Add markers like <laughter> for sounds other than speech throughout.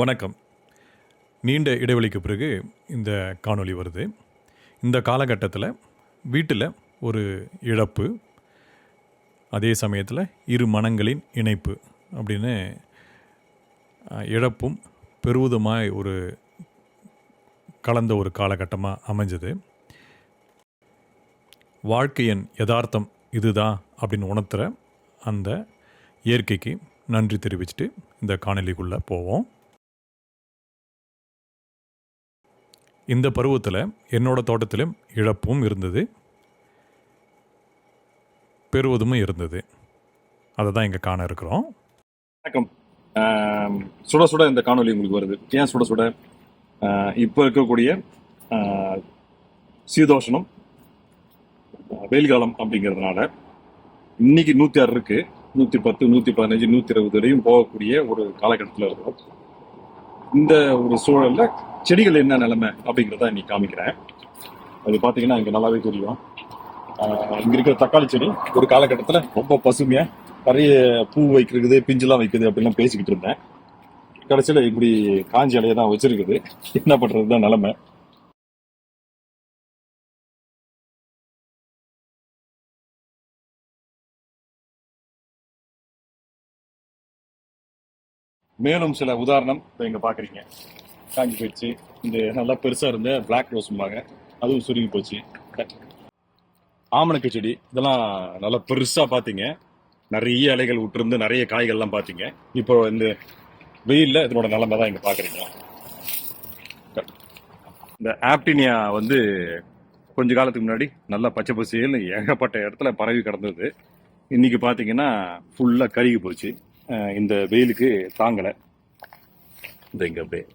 வணக்கம். நீண்ட இடைவெளிக்கு பிறகு இந்த காணொளி வருது. இந்த காலகட்டத்தில் வீட்டில் ஒரு இழப்பு அதே சமயத்தில் இரு மனங்களின் இணைப்பு அப்படின்னு இழப்பும் பெருவிதமாக ஒரு கலந்த ஒரு காலகட்டமாக அமைஞ்சது. வாழ்க்கையின் யதார்த்தம் இதுதான் அப்படின்னு உணர்த்துகிற அந்த இயற்கைக்கு நன்றி தெரிவிச்சுட்டு இந்த காணொலிக்குள்ளே போவோம். இந்த பருவத்தில் என்னோட தோட்டத்திலும் இழப்பும் இருந்தது. பெறுவதும் இருந்தது. அதை தான் இங்கே காண இருக்கிறோம். வணக்கம். சுட சுட இந்த காணொலி உங்களுக்கு வருது. ஏன் சுட சுட? ஆஹ், இப்போ இருக்கக்கூடிய ஆஹ், சீதோஷணம் வெயில் காலம் அப்படிங்கிறதுனால இன்னைக்கு நூற்றி ஆறு இருக்கு. நூற்றி பத்து நூற்றி பதினஞ்சு நூற்றி இருபது வரையும் போகக்கூடிய ஒரு காலகட்டத்தில் இருக்கிறோம். இந்த ஒரு சூழல்ல செடிகள் என்ன நிலைமை அப்படிங்கிறத இன்னைக்கு காமிக்கிறேன். அது பார்த்தீங்கன்னா இங்கே நல்லாவே தெரியும். இங்கே இங்க இருக்கிற தக்காளி செடி ஒரு காலகட்டத்தில் ரொம்ப பசுமையா நிறைய பூ வைக்கிறது பிஞ்சுலாம் வைக்குது அப்படிலாம் பேசிக்கிட்டு இருந்தேன். கடைசியில் இப்படி காஞ்சி இலையை தான் வச்சிருக்குது. என்ன பண்றது தான் நிலைமை. மேலும் சில உதாரணம் இப்போ இங்கே பார்க்குறீங்க காஞ்சி போயிடுச்சு இந்த நல்லா பெருசாக இருந்த பிளாக் ரோஸ்ம்பாங்க அதுவும் சுருங்கி போச்சு. ஆமணக்கு செடி இதெல்லாம் நல்லா பெருசாக பார்த்தீங்க நிறைய இலைகள் விட்டுருந்து நிறைய காய்கள்லாம் பார்த்தீங்க இப்போ இந்த வெயிலில் இதனோட நிலைமை தான் இங்கே பார்க்குறீங்க இந்த ஆப்டினியா வந்து கொஞ்ச காலத்துக்கு முன்னாடி நல்லா பச்சை பசியல் ஏகப்பட்ட இடத்துல பரவி கிடந்தது. இன்னைக்கு பார்த்தீங்கன்னா ஃபுல்லாக கருகி போச்சு. இந்த வெயிலுக்கு தாங்கல. இந்த இங்க அப்படியே.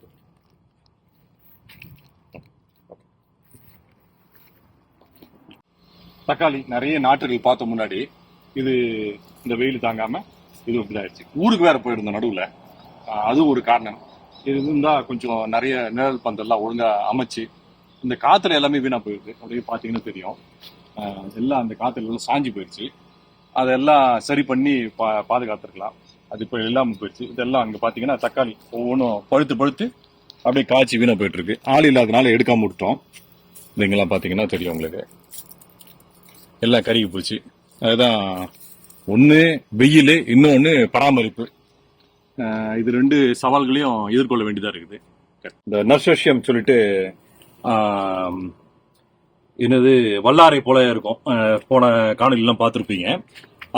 தக்காளி நிறைய நாற்றுகள் பார்த்த முன்னாடி இது இந்த வெயில் தாங்காம இது இப்படிதாயிடுச்சு ஊருக்கு வேற போயிருந்தோம் நடுவுல. அது ஒரு காரணம். இது இருந்தா கொஞ்சம் நிறைய நிழல் பந்தெல்லாம் ஒழுங்கா அமைச்சு இந்த காத்துல எல்லாமே வீணா போயிடுது. அப்படியே பாத்தீங்கன்னா தெரியும். எல்லாம் அந்த காத்துல எல்லாம் சாஞ்சு போயிடுச்சு. அதெல்லாம் சரி பண்ணி பா பாதுகாத்துருக்கலாம். அது இப்போ இல்லாமல் போயிடுச்சு. இதெல்லாம் அங்கே பார்த்தீங்கன்னா தக்காளி ஒவ்வொன்றும் பழுத்து பழுத்து அப்படியே காய்ச்சி வீணாக போயிட்டு இருக்கு ஆள் இல்லாதனால எடுக்காம விட்டோம் இதுங்கெல்லாம் பார்த்தீங்கன்னா தெரியும் உங்களுக்கு. எல்லாம் கருகி போச்சு. அதுதான் ஒன்று வெயில் இன்னொன்று பராமரிப்பு. இது ரெண்டு சவால்களையும் எதிர்கொள்ள வேண்டியதாக இருக்குது. இந்த நர்சோஷியம் சொல்லிட்டு என்னது வல்லாரை போல இருக்கும். போன காணொலிலாம் பார்த்துருப்பீங்க.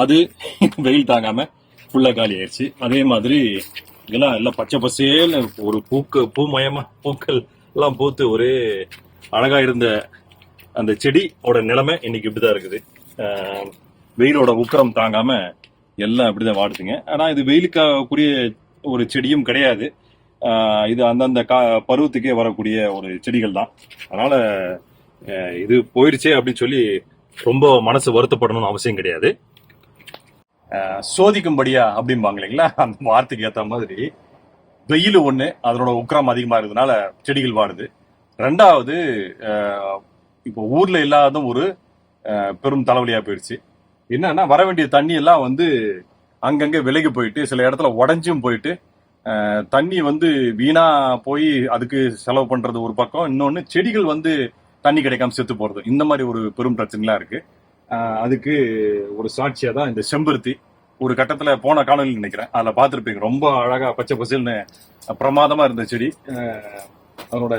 அது <laughs> வெயில் தாங்காம ஃபுல்லாக காலி ஆயிடுச்சு அதே மாதிரி இதெல்லாம் எல்லாம் பச்சை பசேல்னு ஒரு பூக்க பூமயமா பூக்கள் எல்லாம் பூத்து ஒரே அழகா இருந்த அந்த செடியோட நிலைமை இன்னைக்கு இப்படிதான் இருக்குது. வெயிலோட உக்கரம் தாங்காம எல்லாம் இப்படிதான் வாடுதுங்க. ஆனா இது வெயிலுக்காகக்கூடிய ஒரு செடியும் கிடையாது. இது அந்தந்த கா பருவத்துக்கே வரக்கூடிய ஒரு செடிகள் தான் அதனால இது போயிடுச்சே அப்படின்னு சொல்லி ரொம்ப மனசு வருத்தப்படணும்னு அவசியம் கிடையாது. ஆஹ் சோதிக்கும்படியா அப்படிம்பாங்க இல்லைங்களா? அந்த வார்த்தைக்கு ஏற்ற மாதிரி. வெயில் ஒண்ணு அதனோட உக்கரம் அதிகமா இருக்கிறதுனால செடிகள் வாடுது. ரெண்டாவது ஆஹ் இப்போ ஊர்ல இல்லாத ஒரு பெரும் தலைவலியா போயிடுச்சு என்னன்னா வர வேண்டிய தண்ணி எல்லாம் வந்து அங்கங்க விலகி போயிட்டு சில இடத்துல உடஞ்சும் போயிட்டு அஹ், தண்ணி வந்து வீணா போய் அதுக்கு செலவு பண்றது ஒரு பக்கம். இன்னொன்னு செடிகள் வந்து தண்ணி கிடைக்காம செத்து போறது. இந்த மாதிரி ஒரு பெரும் பிரச்சனைலாம் இருக்கு. அதுக்கு ஒரு சாட்சியா தான் இந்த செம்பருத்தி ஒரு கட்டத்துல போன காணொலி நினைக்கிறேன். அதில் பார்த்துருப்பீங்க. ரொம்ப அழகா பச்சை பசேல்னு பிரமாதமா இருந்த செடி. அதனோட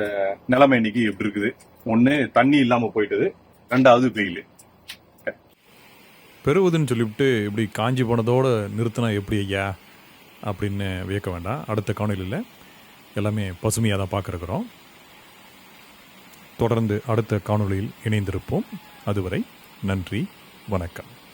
நிலைமை இன்னைக்கு எப்படி இருக்குது? ஒன்று தண்ணி இல்லாம போயிட்டது. ரெண்டாவது வெயில். பெறுவதுன்னு சொல்லிவிட்டு இப்படி காஞ்சி போனதோடு நிறுத்தினா எப்படி ஐயா? அப்படின்னு வியக்க வேண்டாம். அடுத்த காணொலியில் எல்லாமே பசுமையாக தான் பார்க்குறக்குறோம் தொடர்ந்து அடுத்த காணொளியில் இணைந்திருப்போம். அதுவரை நன்றி வணக்கம்.